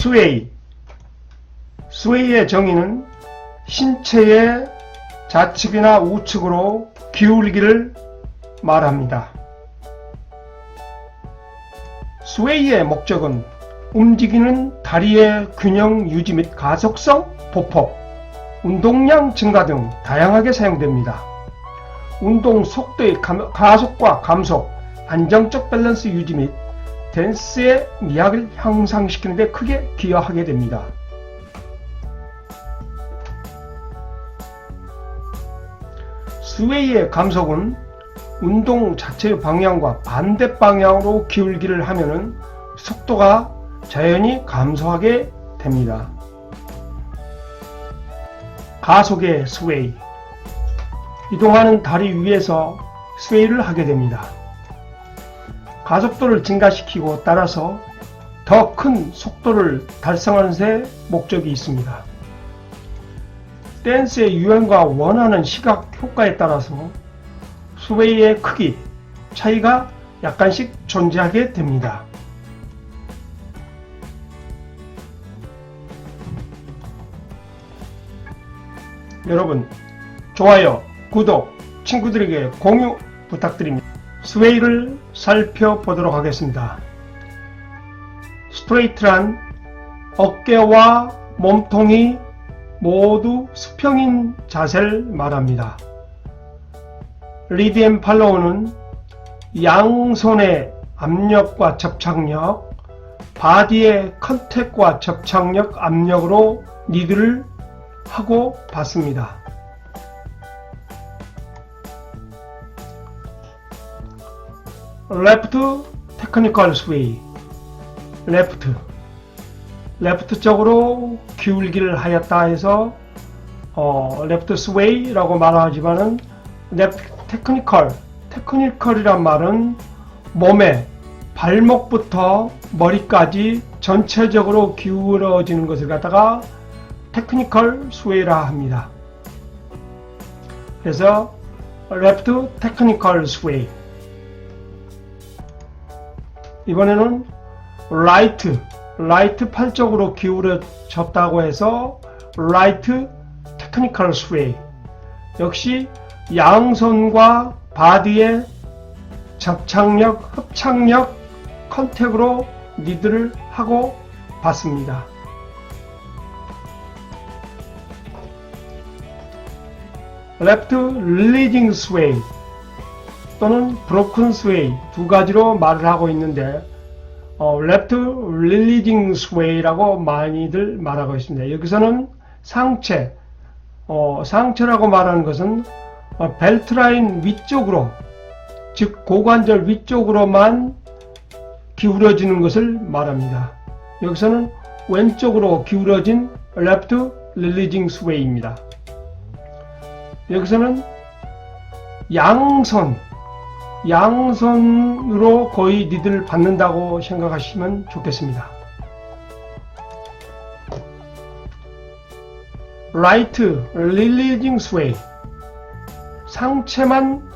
스웨이 스웨이의 정의는 신체의 좌측이나 우측으로 기울기를 말합니다. 스웨이의 목적은 움직이는 다리의 균형 유지 및 가속성 보폭, 운동량 증가 등 다양하게 사용됩니다. 운동 속도의 감- 가속과 감속, 안정적 밸런스 유지 및 댄스의 미학을 향상시키는 데 크게 기여하게 됩니다. 스웨이의 감속은 운동 자체의 방향과 반대 방향으로 기울기를 하면은 속도가 자연히 감소하게 됩니다. 가속의 스웨이 이동하는 다리 위에서 스웨이를 하게 됩니다. 가속도를 증가시키고 따라서 더 큰 속도를 달성하는 데 목적이 있습니다. 댄스의 유형과 원하는 시각 효과에 따라서 스웨이의 크기 차이가 약간씩 존재하게 됩니다. 여러분, 좋아요, 구독, 친구들에게 공유 부탁드립니다. 스웨이를 살펴보도록 하겠습니다. 스트레이트란 어깨와 몸통이 모두 수평인 자세를 말합니다. 리드 앤 팔로우는 양손의 압력과 접착력, 바디의 컨택과 접착력, 압력으로 리드를 하고 받습니다. 레프트 테크니컬 스웨이 레프트 레프트 쪽으로 기울기를 하였다 해서 어, 레프트 스웨이라고 말하지만은 레프트 테크니컬 테크니컬이란 말은 몸의 발목부터 머리까지 전체적으로 기울어지는 것을 갖다가 테크니컬 스웨이라 합니다. 그래서 레프트 테크니컬 스웨이 이번에는 라이트 라이트 팔 쪽으로 기울어졌다고 해서 라이트 테크니컬 스웨이 역시 양손과 바디의 접착력, 흡착력, 컨택으로 리드를 하고. 레프트 릴리징 스웨이 또는 브로큰 스웨이 두 가지로 말을 하고 있는데 어, 레프트 릴리징 스웨이라고 많이들 말하고 있습니다. 여기서는 상체 어, 상체라고 말하는 것은 어, 벨트 라인 위쪽으로 즉 고관절 위쪽으로만 기울어지는 것을 말합니다. 여기서는 왼쪽으로 기울어진 레프트 릴리징 스웨이입니다. 여기서는 양손, 양손으로 거의 리드를 받는다고 생각하시면 좋겠습니다. 라이트 릴리징 스웨이 상체만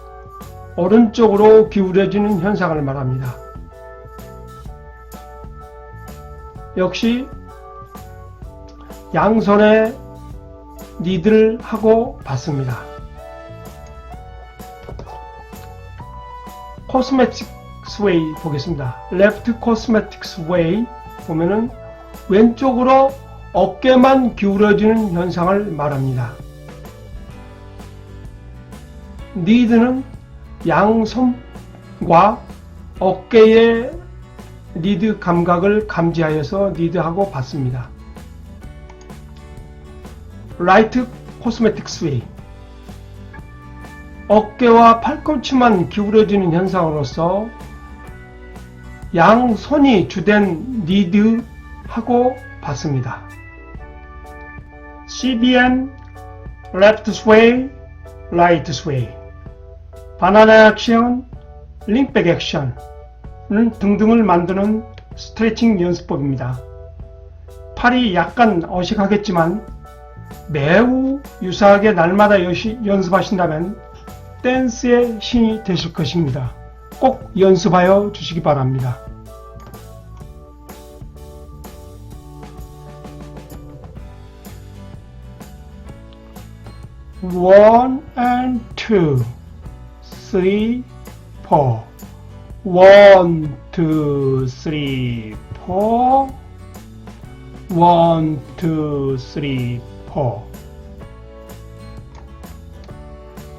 오른쪽으로 기울여지는 현상을 말합니다. 역시 양손에 리드를 하고 받습니다. 코스메틱 스 웨이 보겠습니다. 레프트 코스메틱 스 웨이 보면은 왼쪽으로 어깨만 기울어지는 현상을 말합니다. 리드는 양손과 어깨의 리드 감각을 감지하여서 리드하고 받습니다. 라이트 코스메틱 스웨이 어깨와 팔꿈치만 기울어지는 현상으로서 양손이 주된 리드하고 받습니다. CBN Left Sway, Right Sway 바나나 액션, 링백 액션은 등등을 만드는 스트레칭 연습법입니다. 팔이 약간 어식하겠지만 매우 유사하게 날마다 연습하신다면 댄스의 신이 되실 것입니다. 꼭 연습하여 주시기 바랍니다. one and two, three, four. One, two, three, four. One, two, three, four.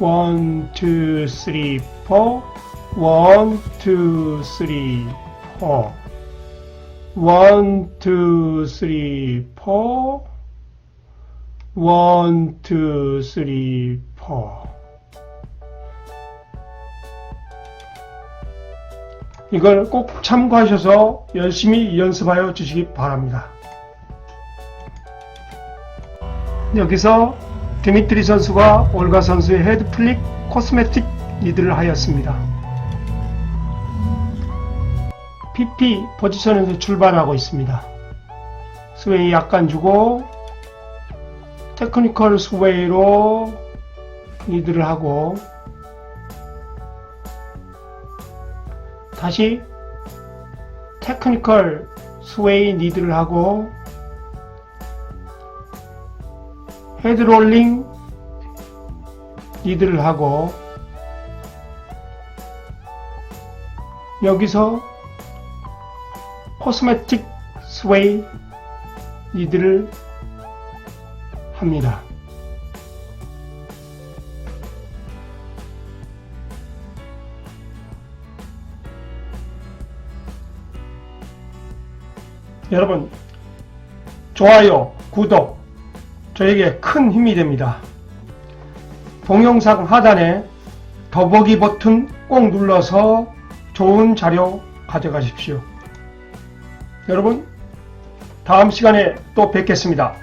One, two, three, four. One, two, three, four. One, two, three, four. One, two, three, four. 이걸 꼭 참고하셔서 열심히 연습하여 주시기 바랍니다. 여기서 디미트리 선수가 올가 선수의 헤드 플릭 코스메틱 리드를 하였습니다. PP 포지션에서 출발하고 있습니다. 스웨이 약간 주고 테크니컬 스웨이로 리드를 하고 다시 테크니컬 스웨이 리드를 하고 헤드롤링 리드를 하고 여기서 코스메틱 스웨이 리드를 합니다. 여러분, 좋아요, 구독, 저에게 큰 힘이 됩니다. 동영상 하단에 더보기 버튼 꼭 눌러서 좋은 자료 가져가십시오. 여러분, 다음 시간에 또 뵙겠습니다.